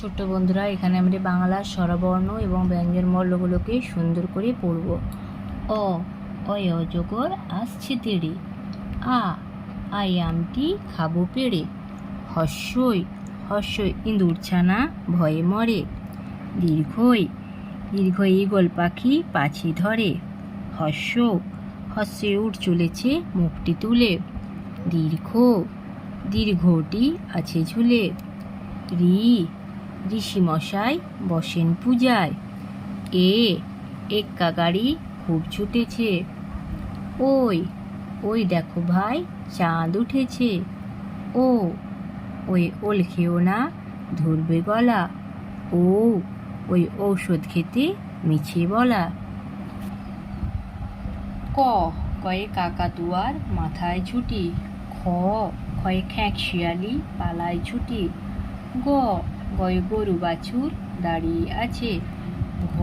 ছোট্ট বন্ধুরা, এখানে আমরা বাংলার স্বরবর্ণ এবং ব্যঞ্জন বর্ণগুলোকে সুন্দর করে পড়ব। অ অয় আসছে তেড়ে। আ আই আমটি খাব পেড়ে। হস্যই হস্যই ইঁদুর ছানা ভয়ে মরে। দীর্ঘই দীর্ঘ ঈগল পাখি পাছি ধরে। হস্য, হস্যে উঠ চলেছে মুখটি তুলে। দীর্ঘ, দীর্ঘটি আছে ঝুলে। রি ঋষিমশাই বসেন পূজায়। এ এক্কা গাড়ি খুব ছুটেছে। ওই ওই দেখো ভাই, চাঁদ উঠেছে। ও, ওই ওল খেও না, ধরবে গলা। ও, ওই ঔষধ খেতে মিছে বলা। ক, কয়ে কাকাতুয়ার মাথায় ছুটি। খ খয়ে খ্যাঁক শিয়ালি পালায় ছুটি। গ গয়ে গরু বাছুর দাঁড়িয়ে আছে। ঘ,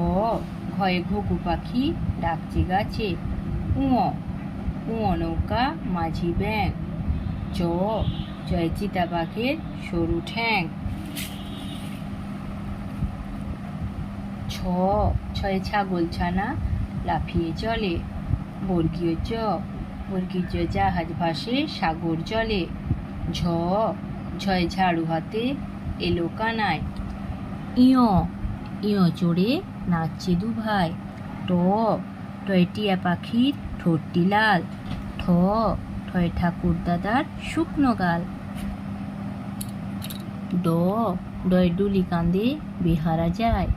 ঘয়ে ঘুঘু পাখি ডাকছে গাছে। উঁ উঁ নৌকা মাঝি ব্যাং চ, জয় চিতা পাখির সরু ঠ্যাং। ছ, ছয় ছাগল ছানা লাফিয়ে চলে। বর্গীয় জ বর্গীয় জাহাজ ভাসে সাগর জলে। ঝ, ঝয় ঝাড়ু হাতে এলো কানায়। ইয় ইয় চড়ে নাচছে দু ভাই। ট টয় টিয়া পাখির ঠোঁটটি লাল। ঠ, ঠয় ঠাকুর দাদার শুকনো গাল। ড ডয় ডুলি কান্দে বেহারা যায়।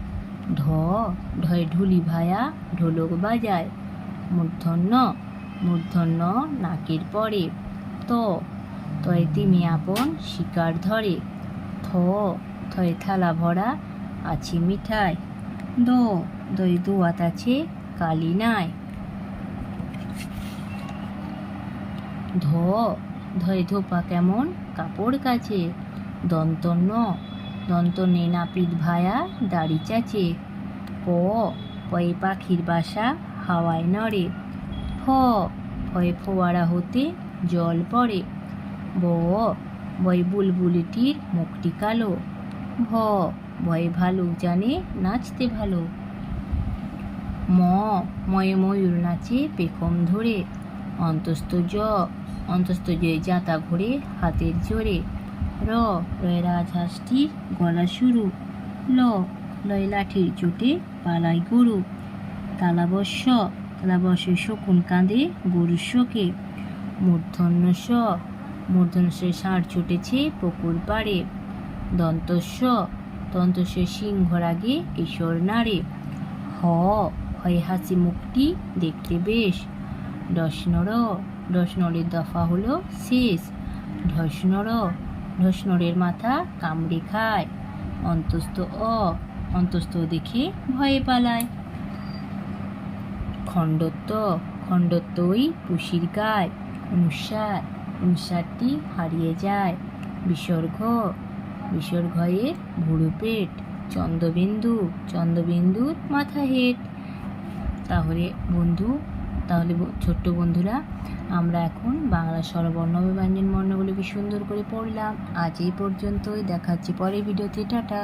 ঢ ঢয় ঢুলি ভায়া ঢোলক বাজায়। মূর্ধন্য মূর্ধন্য নাকের পরে। ত, তয় তিমি আপন শিকার ধরে। থয় থালা ভরা, আছে মিঠাই। দ, দই দুয়াত আছে, কালি নাই। ধ ধয় ধোপা কেমন, কাপড় কাচে। দন্তন্য দন্তনে নাপিত ভায়া, দাড়ি চাচে। প, পয়ে পাখির বাসা, হাওয়ায় নড়ে। ফ, ফয়ে ফোয়ারা হতে জল পড়ে। ব বয় বুলবুলিটির মুখটি কালো। ভ ভয়ে ভালুক জানে নাচতে ভালো। ম, ময়ে ময়ূর নাচে পেখম ধরে। অন্তস্থ জ, অন্তস্থ জয়ে জাতা ঘোরে হাতের জোরে। র, রয় রাজহাঁসটির গলা শুরু। ল, লয় লাঠির চোটে পালায় গরু। তালাবস্য তালাবস্য শকুন কাঁদে গরুর শোকে। মূর্ধন্য স মূর্ধন্য ষাঁড় ছুটেছে পুকুর পাড়ে। দন্তস্ব দন্তস্ব সিংহর আগে কিশোর নাড়ে। হ, হয় হাসি মুখটি দেখতে বেশ। ডসনর ডসনরের দফা হলো শেষ। ঢসনর ঢসনরের মাথা কামড়ে খায়। অন্তস্থ অ, অন্তস্থ দেখে ভয়ে পালায়। খণ্ডত্ব, খণ্ডত্বই পুষির গায়, অনুসার। অনুসারটি হারিয়ে যায়। বিসর্গ বিসর্গয়ে ভুরু পেট চন্দ্রবিন্দু, চন্দ্রবিন্দুর মাথা হেট তাহলে বন্ধু, তাহলে ছোট্ট বন্ধুরা, আমরা এখন বাংলা স্বরবর্ণ ব্যঞ্জন বর্ণগুলোকে সুন্দর করে পড়লাম। আজ এই পর্যন্তই, দেখাচ্ছি পরের ভিডিওতে, টাটা।